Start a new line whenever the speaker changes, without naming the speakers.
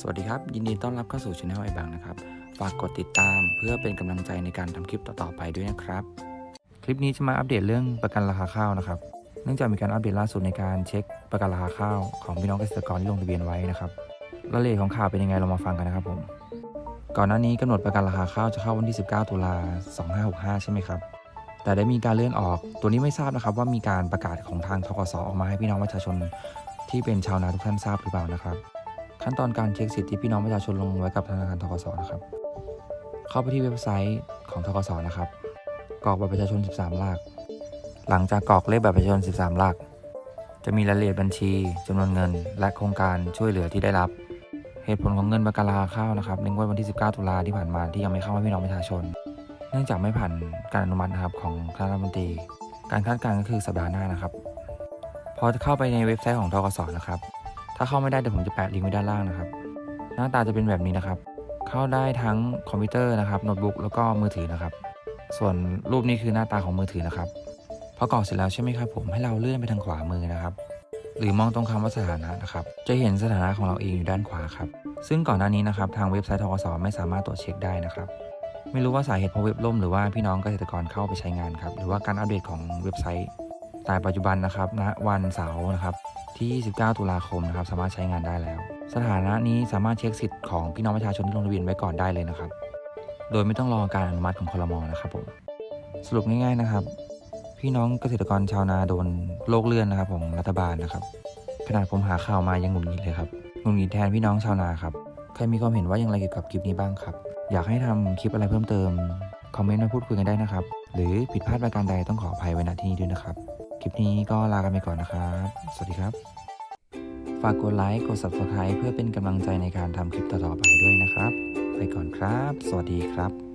สวัสดีครับ ยินดีต้อนรับเข้าสู่ช anel ไอบังนะครับ ฝากกดติดตามเพื่อเป็นกำลังใจในการทำคลิปต่อๆไปด้วยนะครับ คลิปนี้จะมาอัปเดตเรื่องประกันราคาข้าวนะครับ เนื่องจากมีการอัปเดตล่าสุดในการเช็คประกันราคาข้าวของพี่น้องเกษตรกรที่ลงทะเบียนไว้นะครับรายละเอียดของข่าวเป็นยังไงเรามาฟังกันนะครับผม ก่อนหน้านี้กำหนดประกันราคาข้าวจะเข้าวันที่ 19 ตุลา2565 ใช่ไหมครับ แต่ได้มีการเลื่อนออก ตัวนี้ไม่ทราบนะครับว่ามีการประกาศของทางทกสออกมาให้พี่น้องประชาชนที่เป็นชาวนาทุกท่านทราบหรือเปล่านะครับ ขั้นตอนการเช็คสิทธิที่พี่น้องประชาชนลงไว้กับธนาคารทกสนะครับ เข้าไปที่เว็บไซต์ของทกสนะครับ กรอกบัตรประชาชน 13 หลัก หลังจากกรอกเลขบัตรประชาชน 13 หลัก จะมีรายละเอียดบัญชีจำนวนเงิน และโครงการช่วยเหลือที่ได้รับ เหตุผลของเงินประกันราคาข้าวนะครับในงวดวันที่ 19 ตุลาที่ผ่านมาที่ยังไม่เข้าให้พี่น้องประชาชน เนื่องจากไม่ผ่านการอนุมัตินะครับของคณะรัฐมนตรี การคาดการณ์ก็คือสัปดาห์หน้านะครับ พอจะเข้าไปในเว็บไซต์ของทกสนะครับ ถ้าเข้าไม่ได้เดี๋ยวผมจะแปะลิงก์ไว้ด้านล่างนะครับ หน้าตาจะเป็นแบบนี้นะครับ เข้าได้ทั้งคอมพิวเตอร์นะครับโน้ตบุ๊กแล้วก็มือถือนะครับ ส่วนรูปนี้คือหน้าตาของมือถือนะครับพอกรอกเสร็จแล้วใช่ไหมครับผมให้เราเลื่อนไปทางขวามือนะครับ หรือมองตรงคำว่าสถานะนะครับ จะเห็นสถานะของเราเองอยู่ด้านขวาครับ ซึ่งก่อนหน้านี้นะครับทางเว็บไซต์ทกสไม่สามารถตรวจเช็คได้นะครับ ไม่รู้ว่าสาเหตุเพราะเว็บล่มหรือว่าพี่น้องเกษตรกรเข้าไปใช้งานครับหรือว่าการอัปเดตของเว็บไซต์แต่ปัจจุบันนะครับณวันเสาร์นะครับ ที่ 29 ตุลาคมนะครับสามารถใช้งานได้แล้ว สถานะนี้สามารถเช็คสิทธิ์ของพี่น้องประชาชนที่ลงทะเบียนไว้ก่อนได้เลยนะครับ โดยไม่ต้องรอการอนุมัติของคลมนะครับผมสรุปง่ายๆนะครับ พี่น้องเกษตรกรชาวนาโดนโลกเลื่อนนะครับของรัฐบาลนะครับ ขนาดผมหาข่าวมายังหงุดหงิดเลยครับหงุดหงิดแทนพี่น้องชาวนาครับใครมีความเห็นว่าอย่างไรเกี่ยวกับคลิปนี้บ้างครับ อยากให้ทำคลิปอะไรเพิ่มเติมคอมเมนต์มาพูดคุยกันได้นะครับ หรือผิดพลาดประการใดต้องขออภัยไว้ณที่นี้ด้วยนะครับ คลิปนี้ก็ลากันไปก่อนนะครับ สวัสดีครับ ฝากกดไลค์ กด subscribe เพื่อเป็นกำลังใจในการทำคลิปต่อๆไปด้วยนะครับ ไปก่อนครับ สวัสดีครับ